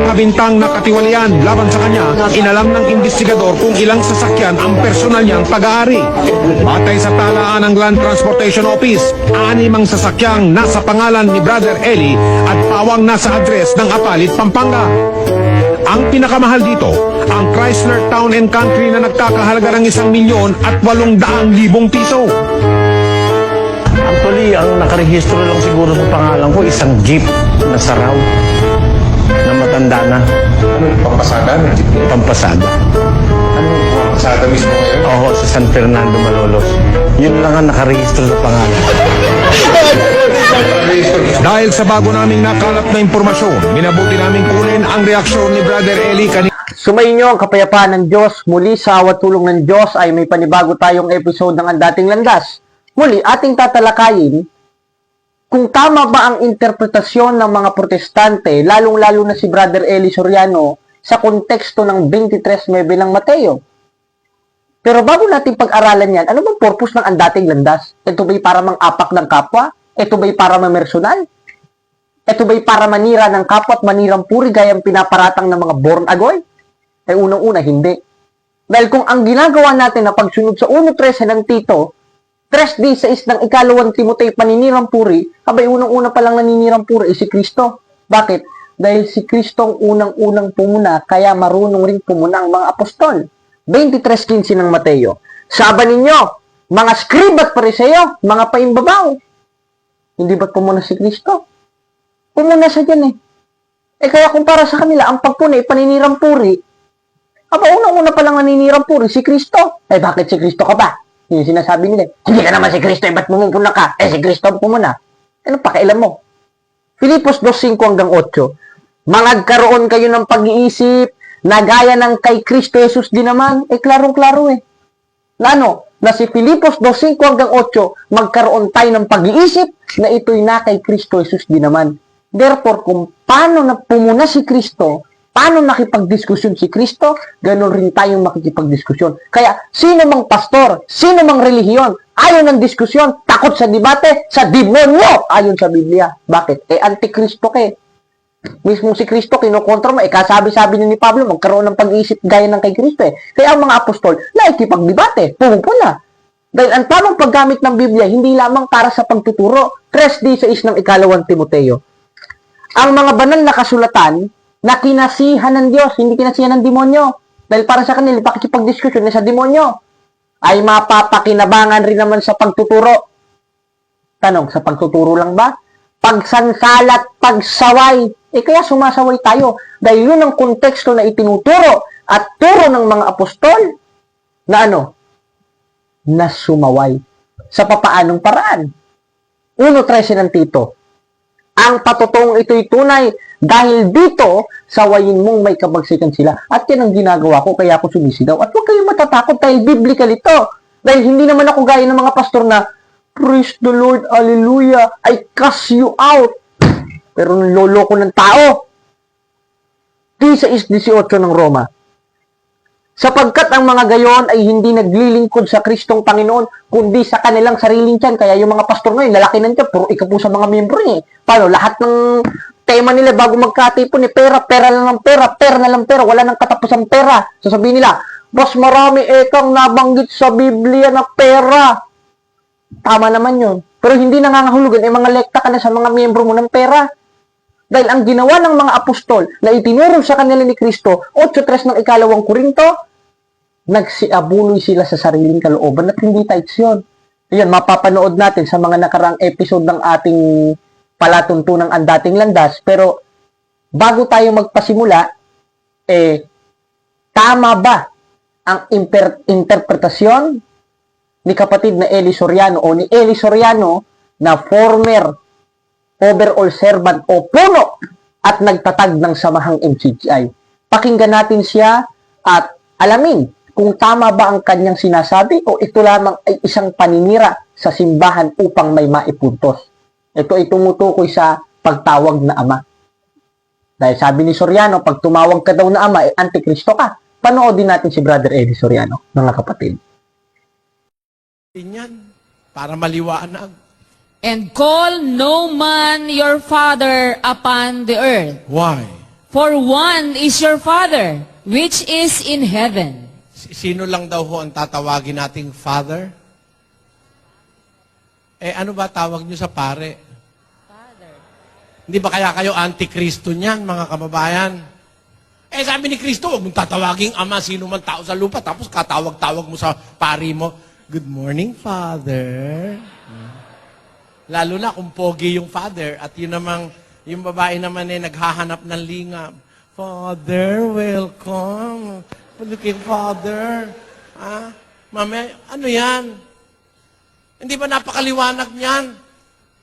Mga bintang na katiwalian laban sa kanya, inalam ng investigador kung ilang sasakyan ang personal niyang pag-aari. Batay sa talaan ng Land Transportation Office, anim ang sasakyang nasa pangalan ni Brother Eli at pawang nasa address ng Apalit, Pampanga. Ang pinakamahal dito, ang Chrysler Town and Country na nagkakahalaga ng isang milyon at walong daang libong piso. Actually, ang nakarehistro lang siguro sa pangalan ko, isang jeep na saraw matanda na, Ano yung pampasada pampasada. Ano yung pampasada mismo ngayon? Oo, sa San Fernando, Malolos. Yun lang ang nakarehistro sa pangalan. Dahil sa bago naming nakalap na impormasyon, minabuti naming kunin ang reaksyon ni Brother Eli kanina. Sumainyo ang kapayapaan ng Diyos. Muli sa awat tulong ng Diyos ay may panibago tayong episode ng Ang Dating Landas. Muli, ating tatalakayin kung tama ba ang interpretasyon ng mga protestante, lalong-lalo na si Brother Eli Soriano, sa konteksto ng 23 Mebe ng Mateo. Pero bago natin pag-aralan yan, ano bang purpose ng Ang Dating Landas? Ito ba'y para mang-apak ng kapwa? Ito ba'y para mamersonal? Ito ba'y para manira ng kapwa at manirang puri gayang pinaparatang ng mga born agoy? ay unang-una hindi. Dahil kung ang ginagawa natin na pagsunod sa 1.13 ng Tito, 3 di sa isang ikalawang Timoteo paninirang puri, abay unang-una pa lang naninirang puri ay si Kristo. Bakit? Dahil si Kristo ang unang-unang pumuna, kaya marunong rin pumuna ang mga apostol. 23.15 ng Mateo. Saba ninyo, mga scribe at pariseo, mga paimbabaw. Hindi ba't pumuna si Kristo? Pumuna siya dyan eh. Eh kaya kung para sa kanila, ang pagpuna ay paninirang puri, Aba, unang-una pa lang naninirang puri si Kristo. Eh, bakit si Kristo ka ba? Yung sinasabi nila. Hindi ka naman si Kristo, eh, ba't pumupuna ka? Eh, si Kristo ang pumuna. Ano pakialam mo? Filipos 2.5 hanggang 8. Mangagkaroon kayo ng pag-iisip na gaya ng kay Kristo Jesus din naman. Eh, klarong-klaro eh. Na ano? Na si Filipos 2.5 hanggang 8, magkaroon tayo ng pag-iisip na ito'y na kay Kristo Jesus din naman. Therefore, kung paano na pumuna si Kristo, paano nakipagdiskusyon si Kristo, ganun rin tayong makikipagdiskusyon. Kaya, sino mang pastor, sino mang relihiyon, ayaw ng diskusyon, takot sa debate, sa demonyo, ayon sa Biblia. Bakit? Eh, antikristo ka eh. Mismo si Kristo, kinokontra mo. Eh, kasabi-sabi ni Pablo, magkaroon ng pag-iisip gaya ng kay Kristo eh. Kaya ang mga apostol, nakikipagdebate, pumupuna. Dahil ang tamang paggamit ng Biblia, hindi lamang para sa pagtuturo. 3D sa is ng ikalawang Timoteo. Ang mga banal na kasulatan, na kinasihan ng Diyos, hindi kinasihan ng demonyo. Dahil para sa kanila, pakikipagdiskusyon na sa demonyo, ay mapapakinabangan rin naman sa pagtuturo. Tanong, sa pagtuturo lang ba? Pagsansalat, pagsaway. Eh kaya sumasaway tayo. Dahil yun ang konteksto na itinuturo at turo ng mga apostol na ano? Na sumaway. Sa papaanong paraan? 1.13 ng Tito. Ang patotong ito'y tunay dahil dito, sawayin mong may kabagsikan sila. At yan ang ginagawa ko, kaya ako sumisigaw. At huwag kayong matatakot dahil biblical ito. Dahil hindi naman ako gaya ng mga pastor na, Praise the Lord, Hallelujah, I cast you out. Pero niloloko ng tao. 16.18 ng Roma. Sapagkat ang mga gayon ay hindi naglilingkod sa Kristong Panginoon, kundi sa kanilang sariling tiyan. Kaya yung mga pastor ngayon, lalaki ng tiyan, puro ikapu sa mga miyembro niya. eh. Paano? Lahat ng tema nila bago magkatipon, eh, pera, pera lang ng pera, pera na lang pera, wala nang katapusang pera. Sasabihin nila, mas marami ekang nabanggit sa Biblia na pera. Tama naman yun. Pero hindi nangangahulugan, eh mga lekta ka na sa mga miyembro mo ng pera. Dahil ang ginawa ng mga apostol na itinuro sa kanila ni Kristo, 8.3 ng ikalawang Korinto, nagsiabuloy sila sa sariling kalooban at hindi tithes yun. Ayan, mapapanood natin sa mga nakarang episode ng ating palatuntunang ang dating landas. Pero, bago tayo magpasimula, eh, tama ba ang imper- interpretasyon ni kapatid na Eli Soriano o ni Eli Soriano na former overall servant o puno at nagtatag ng samahang MCGI. Pakinggan natin siya at alamin kung tama ba ang kanyang sinasabi o ito lamang ay isang paninira sa simbahan upang may maipuntos. Ito ay tumutukoy sa pagtawag na ama. Dahil sabi ni Soriano, pag tumawag ka daw na ama, eh, antikristo ka. Panoodin natin si Brother Eddie Soriano, mga kapatid. yan para maliwanag. And call no man your father upon the earth. Why? For one is your Father, which is in heaven. Si- Sino lang daw ho ang tatawagin nating Father? Eh, ano ba tawag nyo sa pare? Father. Hindi ba kaya kayo antikristo niyan, mga kababayan? Eh, sabi ni Kristo, huwag mong tatawaging ama, sino man tao sa lupa, tapos katawag-tawag mo sa pari mo, Good morning, Father. Lalo na kung pogi yung father at yun namang, yung babae naman eh, naghahanap ng lingap. Father, welcome. Looking Father. Ah, mami, ano yan? Hindi ba napakaliwanag niyan?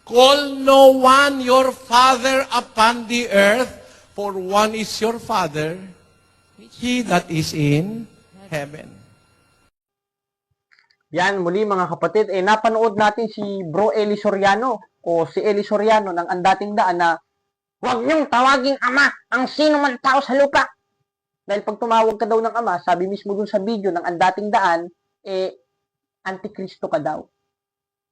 Call no one your father upon the earth, for one is your father, he that is in heaven. Yan, muli mga kapatid, eh napanood natin si Bro Eli Soriano o si Eli Soriano ng andating daan na huwag niyong tawaging ama ang sino man tao sa lupa. Dahil pag tumawag ka daw ng ama, sabi mismo dun sa video ng andating daan, eh, antikristo ka daw.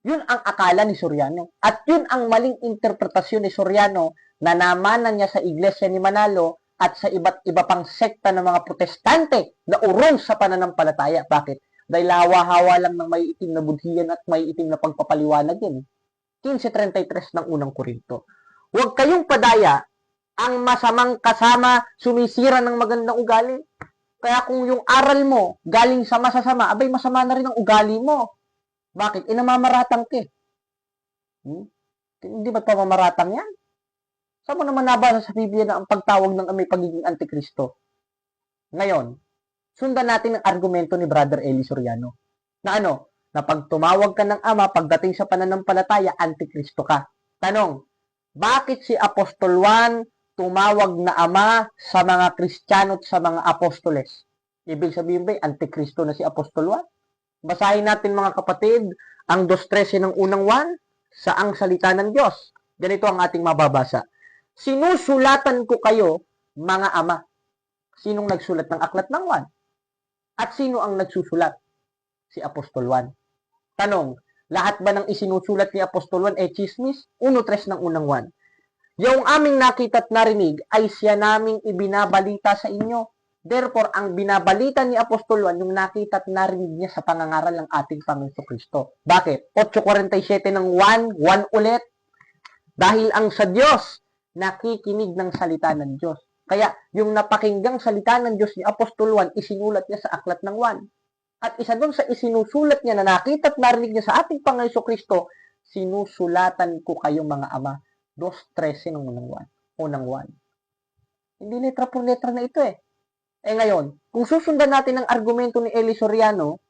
Yun ang akala ni Soriano. At yun ang maling interpretasyon ni Soriano na namanan niya sa iglesia ni Manalo at sa iba't iba pang sekta ng mga protestante na urong sa pananampalataya. Bakit? Dahil hawa-hawa lang ng may itim na budhiyan at may itim na pagpapaliwanag yan. 15.33 ng unang Korinto. Huwag kayong padaya ang masamang kasama sumisira ng magandang ugali. Kaya kung yung aral mo galing sa masasama, abay masama na rin ang ugali mo. Bakit? Inamamaratang ka eh. Hmm? Hindi ba't pamamaratang yan? Saan mo naman nabasa sa Biblia na ang pagtawag ng may pagiging antikristo? Ngayon, sundan natin ang argumento ni Brother Eli Soriano. Na ano? Na pag tumawag ka ng ama, pagdating sa pananampalataya, antikristo ka. Tanong, bakit si Apostol Juan tumawag na ama sa mga Kristiyano at sa mga apostoles? Ibig sabihin ba, antikristo na si Apostol Juan? Basahin natin mga kapatid, ang 2.13 ng unang 1, sa ang salita ng Diyos. Ganito ang ating mababasa. Sinusulatan ko kayo, mga ama. Sinong nagsulat ng aklat ng 1? At sino ang nagsusulat? Si Apostol 1. Tanong, lahat ba ng isinusulat ni Apostol 1 ay chismis? 1.3 ng unang 1. Yung aming nakita at narinig ay siya naming ibinabalita sa inyo. Therefore, ang binabalita ni Apostol Juan, yung nakita at narinig niya sa pangangaral ng ating Panginoon Kristo. Bakit? 8.47 ng 1, 1 ulit. Dahil ang sa Diyos, nakikinig ng salita ng Diyos. Kaya, yung napakinggang salita ng Diyos ni Apostol Juan, isinulat niya sa aklat ng 1. At isa doon sa isinusulat niya na nakita at narinig niya sa ating Panginoon Kristo, sinusulatan ko kayong mga ama. 2.13 ng unang 1. Unang 1. Hindi letra por letra na ito eh. Eh ngayon, kung susundan natin ang argumento ni Eli Soriano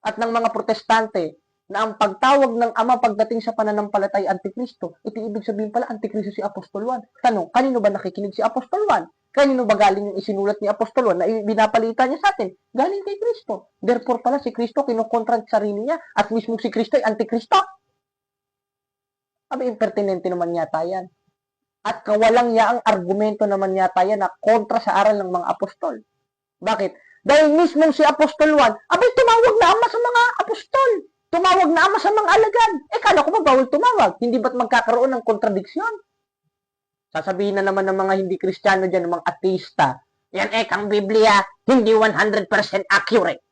at ng mga protestante na ang pagtawag ng ama pagdating sa pananampalatay antikristo, ito ibig sabihin pala antikristo si Apostol Juan. Tanong, kanino ba nakikinig si Apostol Juan? Kanino ba galing yung isinulat ni Apostol Juan na binapalitan niya sa atin? Galing kay Kristo. Therefore pala si Kristo kinukontra ang sarili niya at mismo si Kristo ay antikristo. Abi, impertinente naman yata yan. At kawalang yaang argumento naman yata yan na kontra sa aral ng mga apostol. Bakit? Dahil mismo si Apostol Juan, abay tumawag na ama sa mga apostol. Tumawag na ama sa mga alagad. Eh, kala ko ba bawal tumawag? Hindi ba't magkakaroon ng kontradiksyon? Sasabihin na naman ng mga hindi kristyano dyan, ng mga ateista, yan eh, kang Biblia, hindi 100% accurate.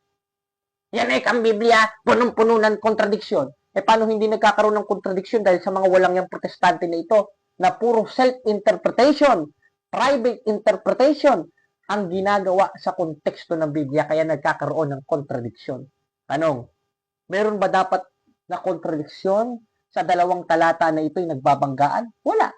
Yan eh, kang Biblia, punong-puno ng kontradiksyon. Eh, paano hindi nagkakaroon ng kontradiksyon dahil sa mga walang yung protestante na ito, na puro self-interpretation, private interpretation, ang ginagawa sa konteksto ng Biblia, kaya nagkakaroon ng kontradiksyon. Tanong, meron ba dapat na kontradiksyon sa dalawang talata na ito'y nagbabanggaan? Wala.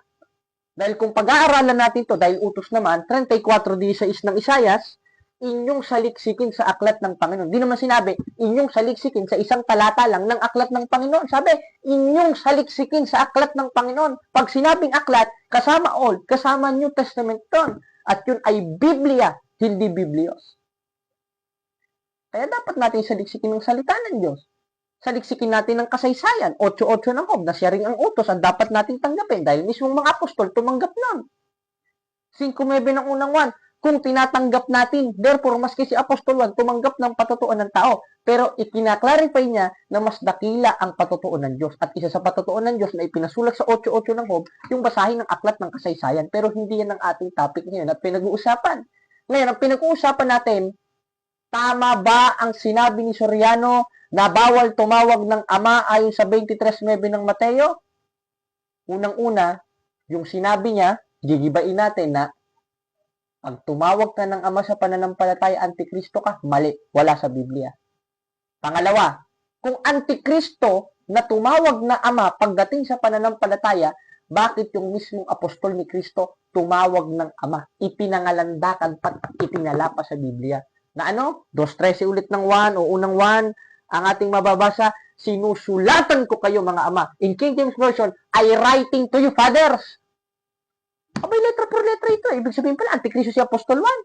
Dahil kung pag-aaralan natin to dahil utos naman, 34.16 ng Isayas, inyong saliksikin sa aklat ng Panginoon. Di naman sinabi, inyong saliksikin sa isang talata lang ng aklat ng Panginoon. Sabi, inyong saliksikin sa aklat ng Panginoon. Pag sinabing aklat, kasama Old, kasama New Testament ton. At yun ay Biblia, hindi Biblios. Kaya dapat natin saliksikin ng salita ng Diyos. Saliksikin natin ng kasaysayan. 8-8 ng Hob, na siya ang utos ang dapat nating tanggapin dahil mismong mga apostol tumanggap nun. 5-9 ng unang 1, kung tinatanggap natin. Therefore, maski si Apostol Juan tumanggap ng patutuon ng tao. Pero ikinaklarify niya na mas dakila ang patutuon ng Diyos. At isa sa patutuon ng Diyos na ipinasulat sa 8.8 ng Job, yung basahin ng aklat ng kasaysayan. Pero hindi yan ang ating topic ngayon at pinag-uusapan. Ngayon, ang pinag-uusapan natin, tama ba ang sinabi ni Soriano na bawal tumawag ng ama ayon sa 23.9 ng Mateo? Unang-una, yung sinabi niya, gigibain natin na pag tumawag ka ng ama sa pananampalataya, antikristo ka, mali, wala sa Biblia. Pangalawa, kung antikristo na tumawag na ama pagdating sa pananampalataya, bakit yung mismong apostol ni Kristo tumawag ng ama? Ipinangalandakan pat itinala pa sa Biblia. Na ano? 2.13 ulit ng 1 o unang 1, ang ating mababasa, sinusulatan ko kayo mga ama. In King James Version, I writing to you fathers. Abay, letra por letra ito. Ibig sabihin pala, antikristo si Apostol Juan.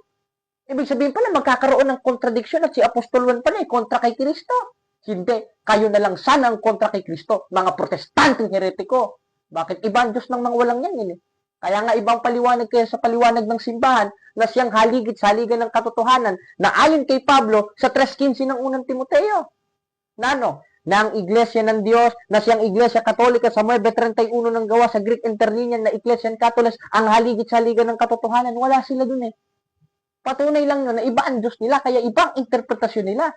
Ibig sabihin pala, magkakaroon ng contradiction at si Apostol Juan pala, eh, kontra kay Kristo. Hindi. Kayo na lang sana ang kontra kay Kristo. Mga protestanteng heretiko. Bakit ibang Diyos ng mga walang yan yun eh? Kaya nga ibang paliwanag kaya sa paliwanag ng simbahan na siyang haligit sa haligan ng katotohanan na ayon kay Pablo sa 3.15 ng unang Timoteo. Na ano? Ang iglesia ng Diyos, na siyang iglesia katolika sa 9.31 ng gawa sa Greek Interlinear na Ecclesian Catholics, ang haligit sa haligan ng katotohanan. Wala sila dun eh. Patunay lang yun na iba ang Diyos nila, kaya ibang interpretasyon nila.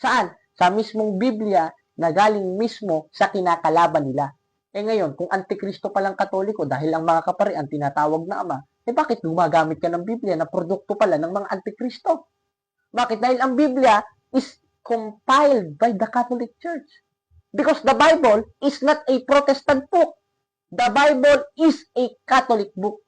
Saan? Sa mismong Biblia na galing mismo sa kinakalaban nila. Eh ngayon, kung antikristo palang katoliko dahil ang mga kapari ang tinatawag na ama, eh bakit gumagamit ka ng Biblia na produkto pala ng mga antikristo? Bakit? Dahil ang Biblia is compiled by the Catholic Church. Because the Bible is not a Protestant book. The Bible is a Catholic book.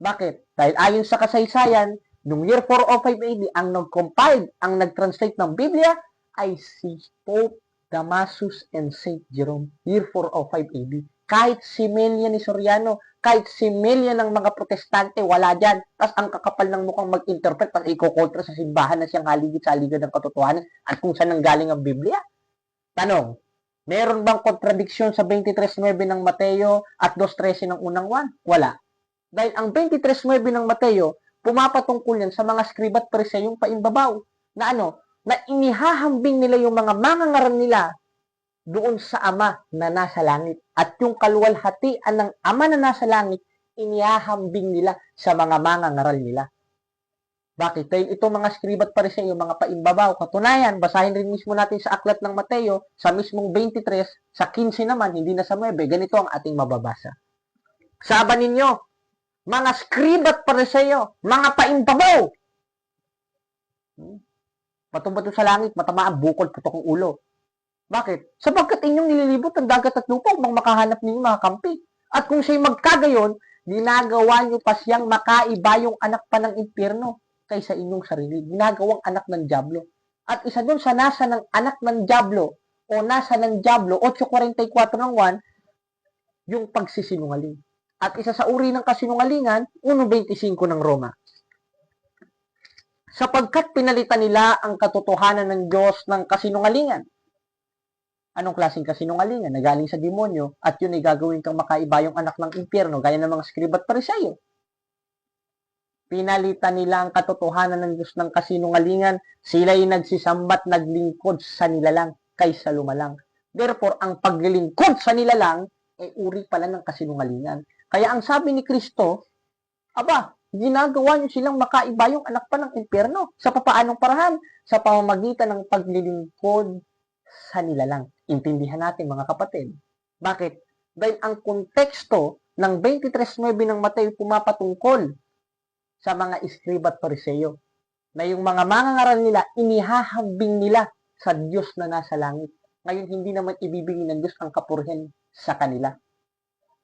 Bakit? Dahil ayon sa kasaysayan, noong year 405 AD, ang nag-compile, ang nag-translate ng Biblia ay si Pope Damasus and St. Jerome, year 405 AD. Kahit si Melia ni Soriano, kahit si Melia ng mga protestante, wala dyan. Tapos ang kakapal ng mukhang mag-interpret at ikokontra sa simbahan na siyang haligit sa haligan ng katotohanan at kung saan nanggaling ang Biblia. Tanong, meron bang kontradiksyon sa 23.9 ng Mateo at 2.13 ng unang 1? Wala. Dahil ang 23.9 ng Mateo, pumapatungkol yan sa mga skribat preseyong paimbabaw. Na ano? Na inihahambing nila yung mga mangangaral nila doon sa Ama na nasa langit. At yung kaluwalhatian ng Ama na nasa langit, inihahambing nila sa mga mangangaral nila. Bakit? Dahil itong mga skribat pa rin yung mga paimbabaw. Katunayan, basahin rin mismo natin sa aklat ng Mateo, sa mismong 23, sa 15 naman, hindi na sa 9, ganito ang ating mababasa. Saban ninyo, mga skribat pa rin mga paimbabaw. Hmm? Bato-bato sa langit, matamaan, bukol, putok ang ulo. Bakit? Sapagkat inyong nililibot ang dagat at lupa upang makahanap ninyo mga kampi. At kung siya'y magkagayon, ginagawa nyo pa siyang makaiba yung anak pa ng impyerno kaysa inyong sarili. Ginagawang anak ng Diablo. At isa doon sa nasa ng anak ng Diablo o nasa ng Diablo, 8.44 ng 1, yung pagsisinungaling. At isa sa uri ng kasinungalingan, 1.25 ng Roma. Sapagkat pinalitan nila ang katotohanan ng Diyos ng kasinungalingan. Anong klaseng kasinungalingan? Nagaling sa demonyo at yun ay gagawin kang makaiba yung anak ng impyerno gaya ng mga skribat parisayo. Pinalitan nila ang katotohanan ng Diyos ng kasinungalingan. Sila'y nagsisambat, naglingkod sa nilalang kaysa lumalang. Therefore, ang paglilingkod sa nilalang ay uri pala ng kasinungalingan. Kaya ang sabi ni Kristo, aba, ginagawa niyo silang makaiba yung anak pa ng impyerno. Sa papaanong parahan? Sa pamamagitan ng paglilingkod sa nilalang. Intindihan natin mga kapatid. Bakit? Dahil ang konteksto ng 23.9 ng Mateo pumapatungkol sa mga iskriba at pariseyo na yung mga mangangaral nila, inihahambing nila sa Diyos na nasa langit. Ngayon, hindi naman ibibigay ng Diyos ang kapurihan sa kanila.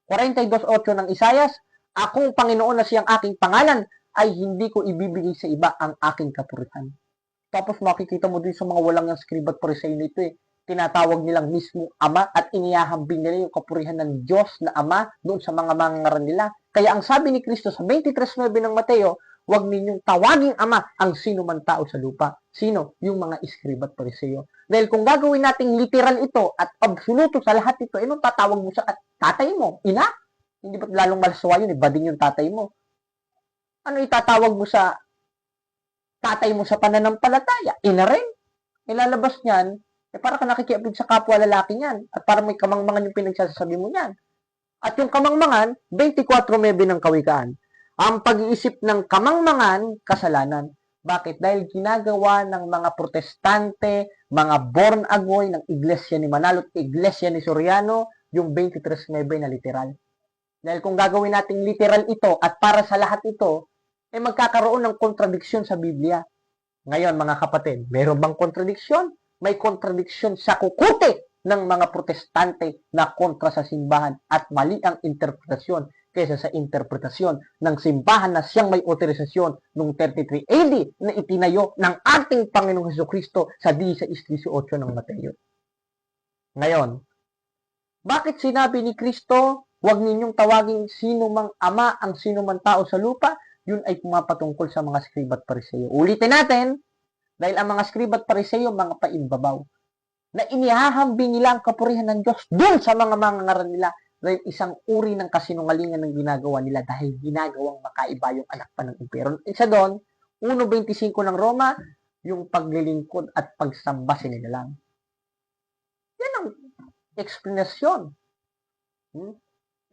42.8 ng Isayas, Akong Panginoon na siyang aking pangalan, ay hindi ko ibibigay sa iba ang aking kapurihan. Tapos makikita mo din sa mga walang yung skribat pariseyo nito eh. Tinatawag nilang mismo Ama at iniyahambing nila yung kapurihan ng Diyos na Ama doon sa mga mangangaral nila. Kaya ang sabi ni Kristo sa 23.9 ng Mateo, huwag ninyong tawaging Ama ang sino man tao sa lupa. Sino? Yung mga iskribat pariseyo. Dahil kung gagawin nating literal ito at absoluto sa lahat ito, anong tatawag mo sa tatay mo? Ina? Hindi ba't lalong malaswa yun? Eh, bading yung tatay mo. Ano itatawag mo sa tatay mo sa pananampalataya, ina rin. Ilalabas niyan, eh para ka nakikiapid sa kapwa lalaki niyan. At para may kamangmangan yung pinagsasabi mo niyan. At yung kamangmangan, 24.9 ng kawikaan. Ang pag-iisip ng kamangmangan, kasalanan. Bakit? Dahil ginagawa ng mga protestante, mga born agoy ng iglesia ni Manalo at iglesia ni Soriano, yung 23.9 na literal. Dahil kung gagawin nating literal ito at para sa lahat ito, eh magkakaroon ng kontradiksyon sa Biblia. Ngayon, mga kapatid, meron bang kontradiksyon? May kontradiksyon sa kukuti ng mga protestante na kontra sa simbahan at mali ang interpretasyon kaysa sa interpretasyon ng simbahan na siyang may otorisasyon noong 33 AD na itinayo ng ating Panginoong Heso Kristo sa 16-18 ng Mateo. Ngayon, bakit sinabi ni Kristo, huwag ninyong tawaging sino mang ama ang sino man tao sa lupa, yun ay pumapatungkol sa mga skribat pariseyo. Ulitin natin, dahil ang mga skribat pariseyo, mga paimbabaw, na inihahambing nila ang kapurihan ng Diyos dun sa mga mangangaral nila dahil isang uri ng kasinungalingan ng ginagawa nila dahil ginagawang makaiba yung anak pa ng impero. Isa doon, 1.25 ng Roma, yung paglilingkod at pagsamba sinila lang. Yan ang explanation. Hmm?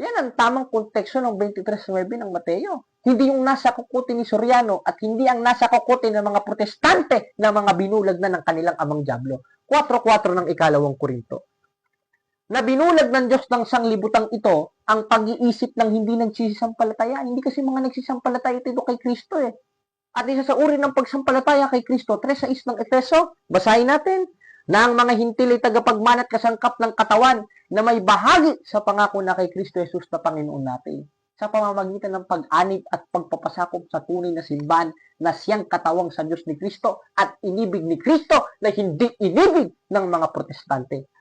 Yan ang tamang konteksto ng 23.9 ng Mateo. Hindi yung nasa kukuti ni Soriano at hindi ang nasa kukuti ng mga protestante na mga binulag na ng kanilang amang Diablo. 4.4 ng ikalawang Korinto. Na binulag ng Diyos ng sanglibutang ito ang pag-iisip ng hindi nagsisisampalataya. Hindi kasi mga nagsisampalataya ito kay Kristo eh. At isa sa uri ng pagsampalataya kay Kristo, 3 sa is ng Efeso, basahin natin, na ang mga hintil ay tagapagmanat kasangkap ng katawan na may bahagi sa pangako na kay Kristo Jesus na Panginoon natin sa pamamagitan ng pag-anib at pagpapasakop sa tunay na simbahan na siyang katawang sa Diyos ni Kristo at inibig ni Kristo na hindi inibig ng mga protestante.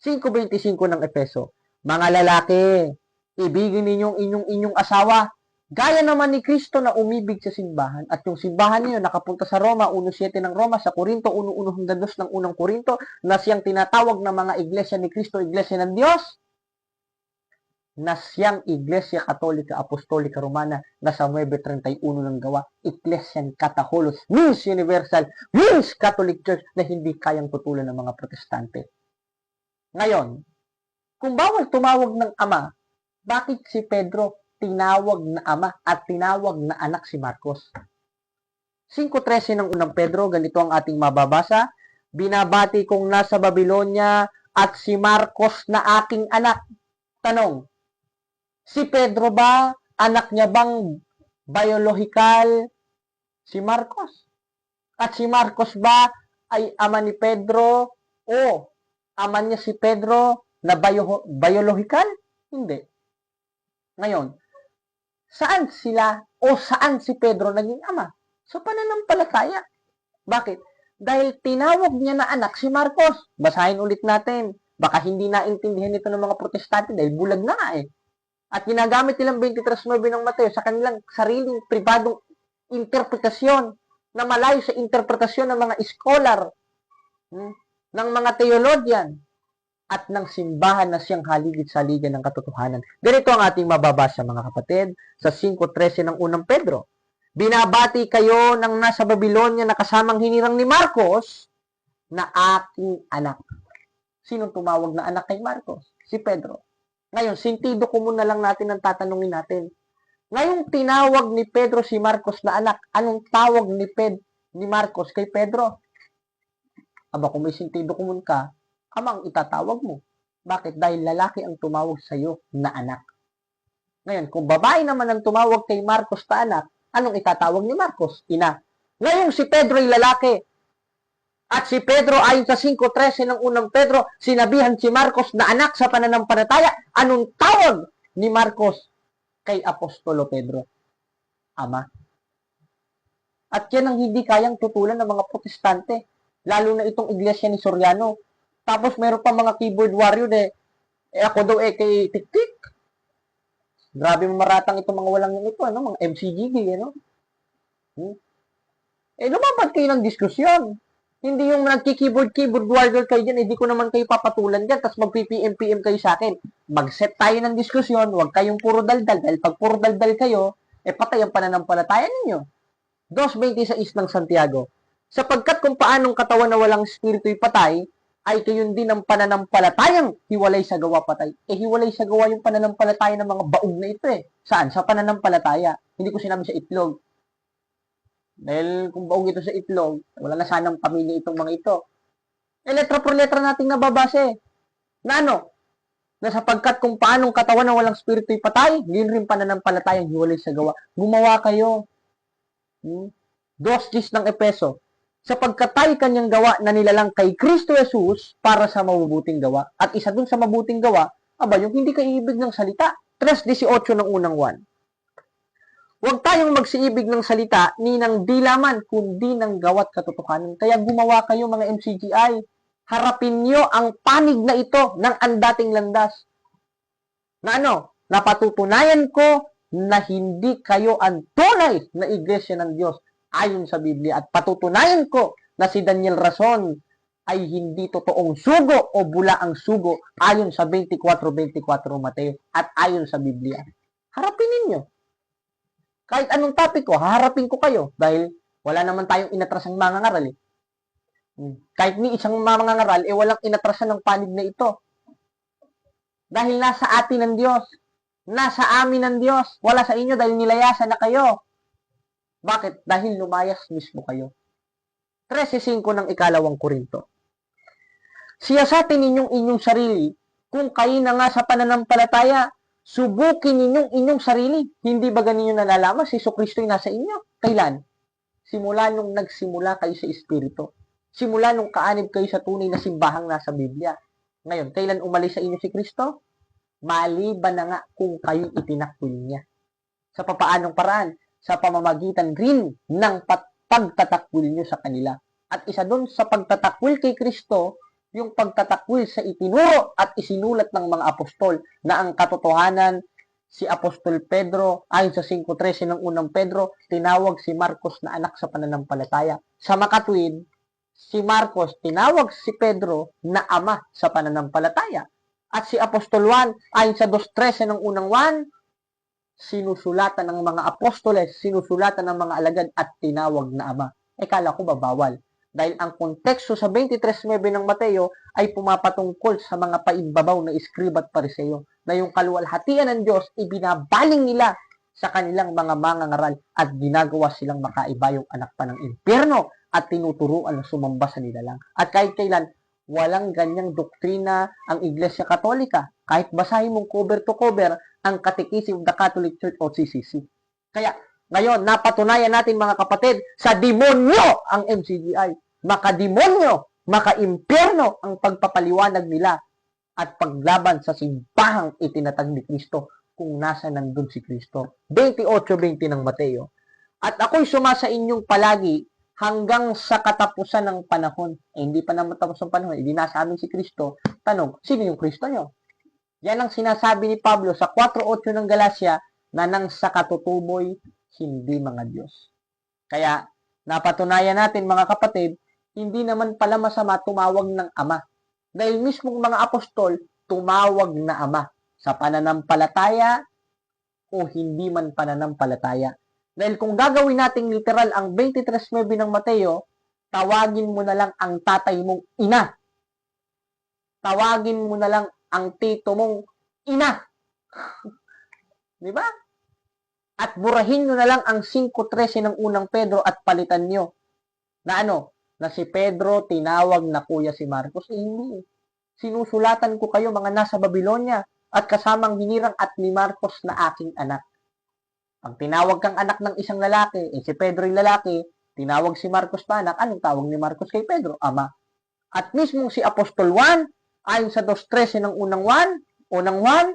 5.25 ng Epeso, Mga lalaki, ibigin ninyong inyong inyong asawa, gaya naman ni Kristo na umibig sa simbahan at yung simbahan niyo nakapunta sa Roma, 1.7 ng Roma, sa Korinto, 1.1 hanggang 2 ng unang Korinto, na siyang tinatawag na mga iglesia ni Kristo, iglesia ng Diyos, na siyang Iglesia Katolika Apostolika Romana na sa 9.31 ng gawa, Ecclesian Cataholos, means universal, means Catholic Church na hindi kayang tutulan ng mga protestante. Ngayon, kung bawal tumawag ng ama, bakit si Pedro tinawag na ama at tinawag na anak si Marcos? 5.13 ng unang Pedro, ganito ang ating mababasa, Binabati kong nasa Babylonia at si Marcos na aking anak. Tanong, Si Pedro ba, anak niya bang biological si Marcos? At si Marcos ba ay ama ni Pedro o ama niya si Pedro na bio, biological? Hindi. Ngayon, saan sila o saan si Pedro naging ama? Sa pananampalataya. Bakit? Dahil tinawag niya na anak si Marcos. Basahin ulit natin. Baka hindi naintindihan ito ng mga protestante dahil bulag na eh. At ginagamit nilang 23.9 ng Mateo sa kanilang sariling pribadong interpretasyon na malayo sa interpretasyon ng mga scholar, hmm, ng mga theologian, at ng simbahan na siyang haligid-saligan ng katotohanan. Ganito ang ating mababasa mga kapatid sa 5.13 ng unang Pedro. Binabati kayo ng nasa Babylonia na kasamang hinirang ni Marcos na aking anak. Sinong tumawag na anak kay Marcos? Si Pedro. Ngayon, sintido ko muna lang natin ang tatanungin natin. Ngayong tinawag ni Pedro si Marcos na anak, anong tawag ni Ped ni Marcos kay Pedro? Aba, kung may sintido kumun ka, amang itatawag mo. Bakit? Dahil lalaki ang tumawag sa iyo na anak. Ngayon, kung babae naman ang tumawag kay Marcos na anak, anong itatawag ni Marcos? Ina. Ngayong si Pedro ay lalaki, at si Pedro ayon sa 5.13 ng unang Pedro, sinabihan si Marcos na anak sa pananampalataya. Anong tawag ni Marcos kay Apostolo Pedro? Ama. At yan ang hindi kayang tutulan ng mga protestante. Lalo na itong iglesia ni Soriano. Tapos meron pa mga keyboard warrior eh, eh ako daw eh kay Tiktik. Grabe maratang itong mga walang ito, ano, mga MCGG, ano. Hmm? Eh, lumabad kayo ng diskusyon. Hindi yung nagki-keyboard-keyboard warrior kayo dyan, hindi ko naman kayo papatulan dyan, tapos mag-PPM-PM kayo sa akin. Mag-set tayo ng diskusyon, huwag kayong puro daldal, dahil pag puro daldal kayo, eh patay ang pananampalataya ninyo. 2.26 ng Santiago, sapagkat kung paanong katawan na walang espiritu'y patay, ay kayon din ang pananampalatayang hiwalay sa gawa patay. Eh, hiwalay sa gawa yung pananampalataya ng mga baog na ito eh. Saan? Sa pananampalataya. Hindi ko sinabi sa itlog. Dahil kung baog ito sa itlog, wala na sanang pamilya itong mga ito. Eh, letra por letra nating nababase. Na ano? Na sapagkat kung paanong katawan na walang espiritu'y patay, yun rin pananampalatayang hiwalay sa gawa. Gumawa kayo. Hmm? Dos dis ng Epeso. Sapagkat tayo kanyang gawa na nilalang kay Kristo Jesus para sa mabubuting gawa. At isa dun sa mabuting gawa, aba, yung hindi ka iibig ng salita. 3.18 ng unang 1. Huwag tayong magsiibig ng salita ni ng dilaman, kundi ng gawat katotohanan. Kaya gumawa kayo mga MCGI. Harapin nyo ang panig na ito ng andating landas. Na ano? Napatutunayan ko na hindi kayo ang tunay na iglesia ng Diyos ayon sa Biblia. At patutunayan ko na si Daniel Rason ay hindi totoong sugo o bula ang sugo ayon sa 24-24 Mateo at ayon sa Biblia. Harapin ninyo. Kahit anong topic ko, haharapin ko kayo dahil wala naman tayong inatrasang mga ngaral eh. Hmm. Kahit ni isang mga ngaral, eh walang inatrasan ng panig na ito. Dahil nasa atin ng Diyos. Nasa amin ng Diyos. Wala sa inyo dahil nilayasan na kayo. Bakit? Dahil lumayas mismo kayo. 13.5 ng ikalawang Korinto. Siyasatin ninyong inyong sarili kung kayo na nga sa pananampalataya, subukin ninyong inyong sarili. Hindi ba ganinyo nalalaman si Iso Kristo'y nasa inyo? Kailan? Simula nung nagsimula kayo sa Espiritu. Simula nung kaanib kayo sa tunay na simbahang nasa Biblia. Ngayon, kailan umalis sa inyo si Kristo? Maliban na nga kung kayo itinakwil niya. Sa papaanong paraan? Sa pamamagitan rin ng pagtatakwil niyo sa kanila. At isa doon sa pagtatakwil kay Kristo, yung pagtatakwil sa itinuro at isinulat ng mga apostol na ang katotohanan si Apostol Pedro ayon sa 5.13 ng unang Pedro, tinawag si Marcos na anak sa pananampalataya. Sa makatwid, si Marcos tinawag si Pedro na ama sa pananampalataya. At si Apostol Juan, ayon sa 2.13 ng unang Juan, sinusulatan ng mga apostoles, sinusulatan ng mga alagad at tinawag na ama. E ko ba bawal? Dahil ang konteksto sa 23.9 ng Mateo ay pumapatungkol sa mga paimbabaw na iskriba at pariseo na yung kaluwalhatian ng Diyos ibinabaling nila sa kanilang mga mangangaral at ginagawa silang makaibayong anak pa ng impyerno at tinuturuan na sumamba sa nilalang. At kahit kailan, walang ganyang doktrina ang Iglesia Katolika. Kahit basahin mong cover to cover ang Catechism of the Catholic Church o CCC. Kaya, ngayon, napatunayan natin mga kapatid, sa demonyo ang MCGI. Makademonyo, makaimpyerno ang pagpapaliwanag nila at paglaban sa simbahang itinatag ni Kristo kung nasa nandun si Kristo. 28.20 ng Mateo. At ako'y sumasa inyong palagi hanggang sa katapusan ng panahon. Eh, hindi pa naman tapos ang panahon. Hindi nasa amin si Kristo. Tanong, sino yung Kristo nyo? Yan ang sinasabi ni Pablo sa 4.8 ng Galacia na nang sa katutuboy, hindi mga Diyos. Kaya, napatunayan natin mga kapatid, hindi naman pala masama tumawag ng Ama. Dahil mismong mga apostol, tumawag na Ama sa pananampalataya o hindi man pananampalataya. Dahil kung gagawin nating literal ang 23.9 ng Mateo, tawagin mo na lang ang tatay mong ina. Tawagin mo na lang ang tito mong ina. Di ba? At burahin nyo na lang ang 5.13 ng unang Pedro at palitan nyo. Na ano? Na si Pedro tinawag na kuya si Marcos. Eh, hindi. Sinusulatan ko kayo mga nasa Babylonia at kasamang hinirang at ni Marcos na aking anak. Pag tinawag kang anak ng isang lalaki, eh si Pedro yung lalaki, tinawag si Marcos pa anak, anong tawag ni Marcos kay Pedro? Ama. At mismo si Apostol Juan, ayon sa 2.13 ng unang Juan, unang Juan,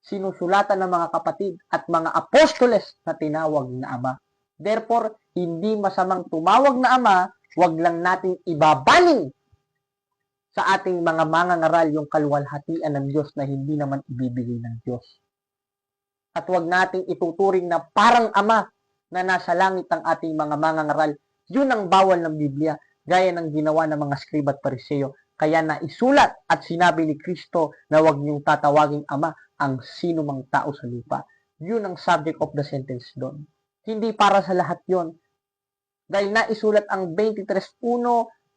sinusulatan ng mga kapatid at mga apostoles na tinawag na Ama. Therefore, hindi masamang tumawag na Ama, wag lang nating ibabaling sa ating mga mangangaral yung kaluwalhatian ng Diyos na hindi naman ibibigay ng Diyos. At wag nating ituturing na parang Ama na nasa langit ang ating mga mangangaral. Yun ang bawal ng Biblia, gaya ng ginawa ng mga skriba at pariseo. Kaya na isulat at sinabi ni Kristo na wag niyong tatawaging Ama ang sino mang tao sa lupa. Yun ang subject of the sentence doon. Hindi para sa lahat yon. Dahil naisulat ang 23.1,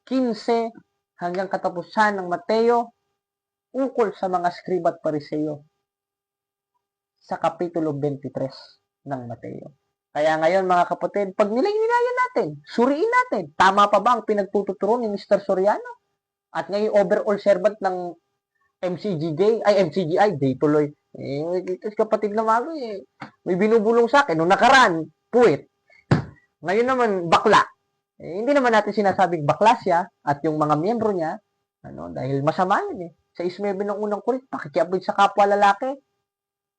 15, hanggang katapusan ng Mateo, ukol sa mga skriba at pariseo sa kapitulo 23 ng Mateo. Kaya ngayon mga kapatid, pag nilay-nilayan natin, suriin natin, tama pa ba ang pinagtututuro ni Mr. Soriano? At ngayon overall servant ng MCGJ, ay MCGI, day tuloy. Eh, kapatid na malo eh. May binubulong sa akin, nung nakaraan, puwit. Ngayon naman, bakla. Eh, hindi naman natin sinasabing bakla siya at yung mga miyembro niya, ano, dahil masama yun eh. Sa ismebe ng unang kulit, pakikiabig sa kapwa lalaki.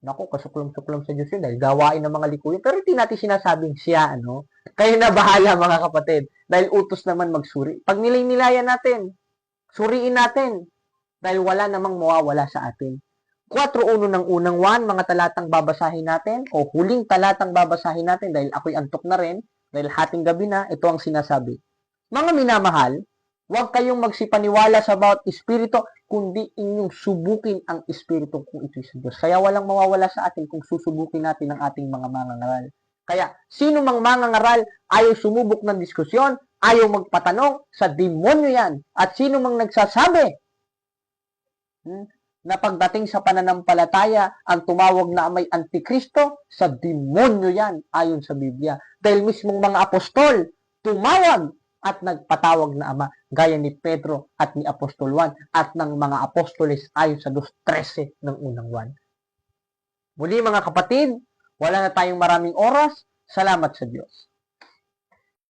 Naku, kasuklom-suklom sa Diyos yun dahil gawain ng mga likuyin. Pero hindi natin sinasabing siya, ano. Kayo na bahala mga kapatid. Dahil utos naman magsuri. Pag nilay-nilayan natin, suriin natin. Dahil wala namang mawawala sa atin. 4.1 ng unang 1, mga talatang babasahin natin, o huling talatang babasahin natin, dahil ako'y antok na rin, dahil hating gabi na, ito ang sinasabi. Mga minamahal, huwag kayong magsipaniwala sa bawat espiritu, kundi inyong subukin ang espiritu kung ito'y sa Diyos. Kaya walang mawawala sa atin kung susubukin natin ang ating mga mangangaral. Kaya, sino mang mangangaral, ayaw sumubok ng diskusyon, ayaw magpatanong, sa demonyo yan. At sino mang nagsasabi, hmm, na pagdating sa pananampalataya, ang tumawag na may antikristo, sa demonyo yan, ayon sa Biblia. Dahil mismong mga apostol, tumawag at nagpatawag na ama, gaya ni Pedro at ni Apostol Juan at ng mga apostoles ayon sa 2.13 ng unang Juan. Muli mga kapatid, wala na tayong maraming oras. Salamat sa Diyos.